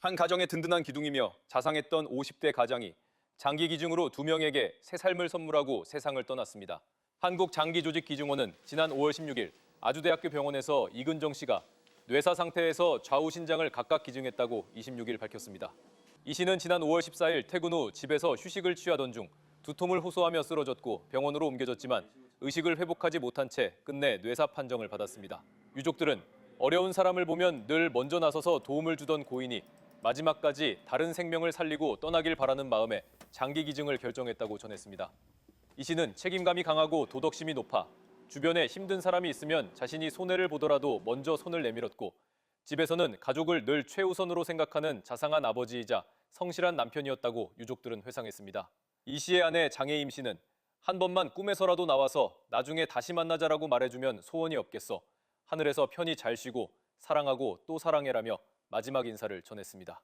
한 가정의 든든한 기둥이며 자상했던 50대 가장이 장기 기증으로 두 명에게 새 삶을 선물하고 세상을 떠났습니다. 한국장기조직기증원은 지난 5월 16일 아주대학교 병원에서 이근정 씨가 뇌사 상태에서 좌우 신장을 각각 기증했다고 26일 밝혔습니다. 이 씨는 지난 5월 14일 퇴근 후 집에서 휴식을 취하던 중 두통을 호소하며 쓰러졌고 병원으로 옮겨졌지만 의식을 회복하지 못한 채 끝내 뇌사 판정을 받았습니다. 유족들은 어려운 사람을 보면 늘 먼저 나서서 도움을 주던 고인이 마지막까지 다른 생명을 살리고 떠나길 바라는 마음에 장기 기증을 결정했다고 전했습니다. 이 씨는 책임감이 강하고 도덕심이 높아 주변에 힘든 사람이 있으면 자신이 손해를 보더라도 먼저 손을 내밀었고 집에서는 가족을 늘 최우선으로 생각하는 자상한 아버지이자 성실한 남편이었다고 유족들은 회상했습니다. 이 씨의 아내 장혜임 씨는 한 번만 꿈에서라도 나와서 나중에 다시 만나자라고 말해주면 소원이 없겠어. 하늘에서 편히 잘 쉬고 사랑하고 또 사랑해라며 마지막 인사를 전했습니다.